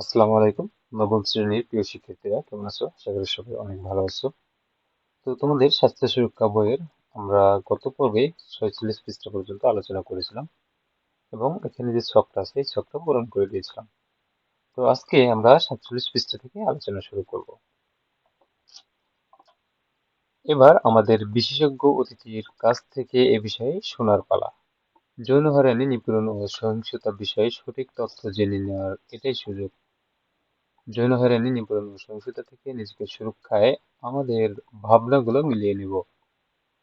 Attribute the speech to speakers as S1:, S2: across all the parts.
S1: আসসালামু আলাইকুম, নবম শ্রেণির প্রিয় শিক্ষার্থীরা, কেমন আছো? আশা করি সবাই অনেক ভালো আছো। তো তোমাদের স্বাস্থ্য সুরক্ষা বইয়ের আমরা গত পর্বে ছয়চল্লিশ পৃষ্ঠা পর্যন্ত আলোচনা করেছিলাম এবং এখানে যে ছকটা আছে, এই ছকটা পূরণ করে দিয়েছিলাম। তো আজকে আমরা সাতচল্লিশ পৃষ্ঠা থেকে আলোচনা শুরু করব। এবার আমাদের বিশেষজ্ঞ অতিথির কাছ থেকে এ বিষয়ে শোনার পালা। যৌন হয়রানি, নিপীড়ন ও সহিংসতা বিষয়ে সঠিক তথ্য জেনে নেওয়ার এটাই সুযোগ। যৌন হয়রানি ও সহিংসতা থেকে নিজেকে সুরক্ষায় আমাদের ভাবনাগুলো মিলিয়ে নেব।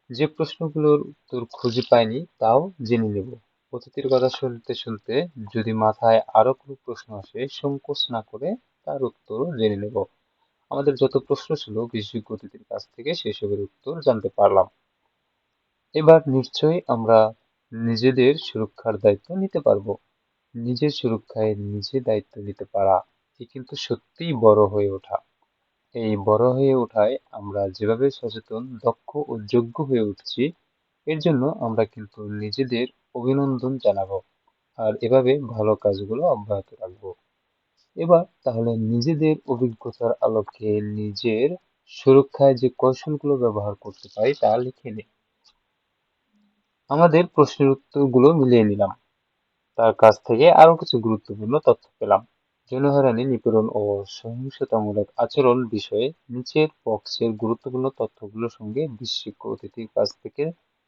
S1: যে প্রশ্নগুলোর উত্তর খুঁজে পাইনি, তাও জেনে নেব। অতিথির কথা শুনতে শুনতে যদি মাথায় আরও কোনো প্রশ্ন আসে, সংকোচ না করে তার উত্তর জেনে নেব। আমাদের যত প্রশ্ন ছিল বিশেষজ্ঞ অতিথির কাছ থেকে সেসবের উত্তর জানতে পারলাম। এবার নিশ্চয়ই আমরা নিজেদের সুরক্ষার দায়িত্ব নিতে পারব। নিজের সুরক্ষায় নিজে দায়িত্ব নিতে পারা। এ কিন্তু সত্যিই বড় হয়ে ওঠা। এই বড় হয়ে ওঠায় আমরা যেভাবে সচেতন, দক্ষ ও যোগ্য হয়ে উঠছি, এর জন্য আমরা কিন্তু নিজেদের অভিনন্দন জানাব আর এভাবে ভালো কাজগুলো অব্যাহত রাখব। এবার তাহলে নিজেদের অভিজ্ঞতার আলোকে নিজের সুরক্ষায় যে কৌশলগুলো ব্যবহার করতে পারি তা লিখে নিই। আমাদের প্রশ্নের উত্তরগুলো মিলিয়ে নিলাম। তার কাছ থেকে আরও কিছু গুরুত্বপূর্ণ তথ্য পেলাম। যৌন নিপীড়ন ও সহিংসতামূলক আচরণ বিষয়ে নিচের বক্সের গুরুত্বপূর্ণ তথ্যগুলোর সঙ্গে বিশেষজ্ঞ অতিথির কাছ থেকে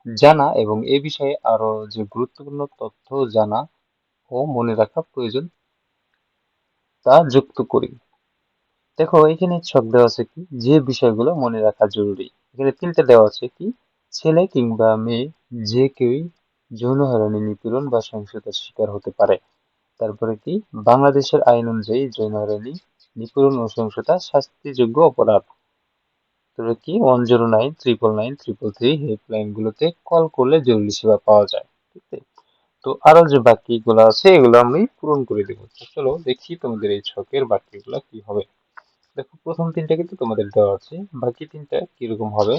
S1: জানা এবং এ বিষয়ে আরও যে গুরুত্বপূর্ণ তথ্য জানা ও মনে রাখা প্রয়োজন, তা যুক্ত করি। দেখো, এখানে ছক দেওয়া আছে কি? যে বিষয়গুলো মনে রাখা জরুরি। এখানে তিনটে দেওয়া আছে কি? ছেলে কিংবা মেয়ে, যে কেউই যৌন হয়রানি নিপীড়ন বা সহিংসতার শিকার হতে পারে। তারপরে কি? বাংলাদেশের আইন অনুযায়ী যৌন হয়রানি নিপীড়ন ও সহিংসতা শাস্তিযোগ্য অপরাধ। তারপরে কি? One zero nine nine three helpline গুলোতে কল করলে জরুরি সেবা পাওয়া যায়। ঠিক আছে তো আরও যে আছে, এগুলো আমি পূরণ করে দেবো। চলো দেখি তোমাদের এই ছকের বাকিগুলো কি হবে। দেখো, প্রথম তিনটা কিন্তু তোমাদের দেওয়া আছে। বাকি তিনটা কীরকম হবে?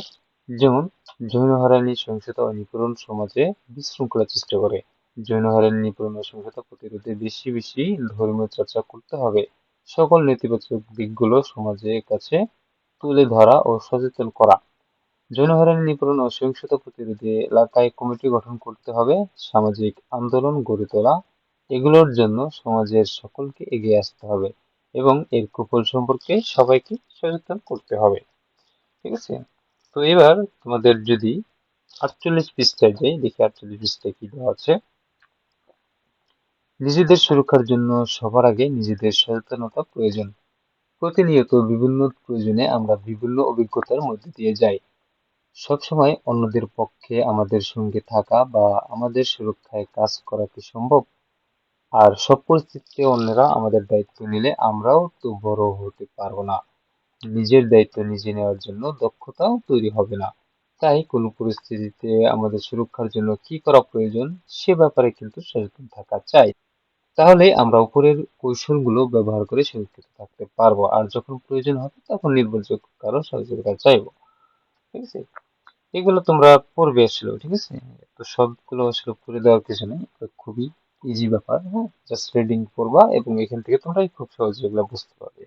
S1: যেমন, যৌন হয়রানি, সহিংসতা ও নিপীড়ন সমাজে বিশৃঙ্খলা চেষ্টা করে। নিপীড়ন ও সহিংসতা প্রতিরোধে বেশি বেশি ধর্মীয় চর্চা করতে হবে। সকল নেতিবাচক দিকগুলো সমাজের কাছে তুলে ধরা ও সচেতন করা। যৌন হয়রানি নিপীড়ন ও সহিংসতা প্রতিরোধে এলাকায় কমিটি গঠন করতে হবে। সামাজিক আন্দোলন গড়ে তোলা, এগুলোর জন্য সমাজের সকলকে এগিয়ে আসতে হবে এবং এর কুফল সম্পর্কে সবাইকে সচেতন করতে হবে। ঠিক আছে? তো এবার তোমাদের যদি আটচল্লিশ পৃষ্ঠায় যাই দেখি, আটচল্লিশ পৃষ্ঠায় কি দেওয়া আছে? নিজেদের সুরক্ষার জন্য সবার আগে নিজেদের সচেতনতা প্রয়োজন। প্রতিনিয়ত বিভিন্ন প্রয়োজনে আমরা বিভিন্ন অভিজ্ঞতার মধ্যে দিয়ে যাই। সবসময় অন্যদের পক্ষে আমাদের সঙ্গে থাকা বা আমাদের সুরক্ষায় কাজ করা কি সম্ভব? আর সব পরিস্থিতিতে অন্যরা আমাদের দায়িত্ব নিলে আমরাও তো বড় হতে পারব না। নিজের দায়িত্ব নিজে নেওয়ার জন্য দক্ষতাও তৈরি হবে না। তাই কোনো পরিস্থিতিতে আমাদের সুরক্ষার জন্য কি করা প্রয়োজন সে ব্যাপারে কিন্তু সচেতন থাকা চাই। তাহলে আমরা উপরের কৌশলগুলো ব্যবহার করে সুরক্ষিত থাকতে পারব। আর যখন প্রয়োজন হবে তখন নির্ভরযোগ্য কারও সহযোগিতা চাইব। ঠিক আছে? এগুলো তোমরা পড়বে আসলে, ঠিক আছে? তো সবগুলো আসলে করে দেওয়ার কিছু নেই খুবই ইজি ব্যাপার হ্যাঁ? জাস্ট রিডিং করবা এবং এখান থেকে তোমরা খুব সহজে এগুলো বুঝতে পারবে।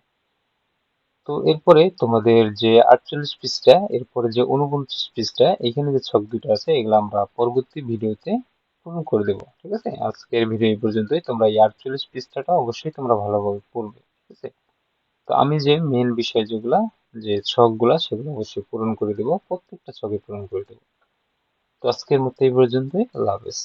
S1: তো এরপরে তোমাদের যে আটচল্লিশ পৃষ্ঠা, এরপরে যে উনপঞ্চাশ পৃষ্ঠা, এখানে যে ছক দুটো আছে, এগুলো আমরা পরবর্তী ভিডিওতে পূরণ করে দেবো, ঠিক আছে? আজকের ভিডিও এই পর্যন্তই। তোমরা এই আটচল্লিশ পৃষ্ঠাটা অবশ্যই তোমরা ভালোভাবে পড়বে, ঠিক আছে? তো আমি যে মেন বিষয় যেগুলো, যে ছকগুলা, সেগুলো অবশ্যই পূরণ করে দেবো, প্রত্যেকটা ছকে পূরণ করে দেবো। তো আজকের মতো এই পর্যন্তই। আল্লাহ হাফেজ।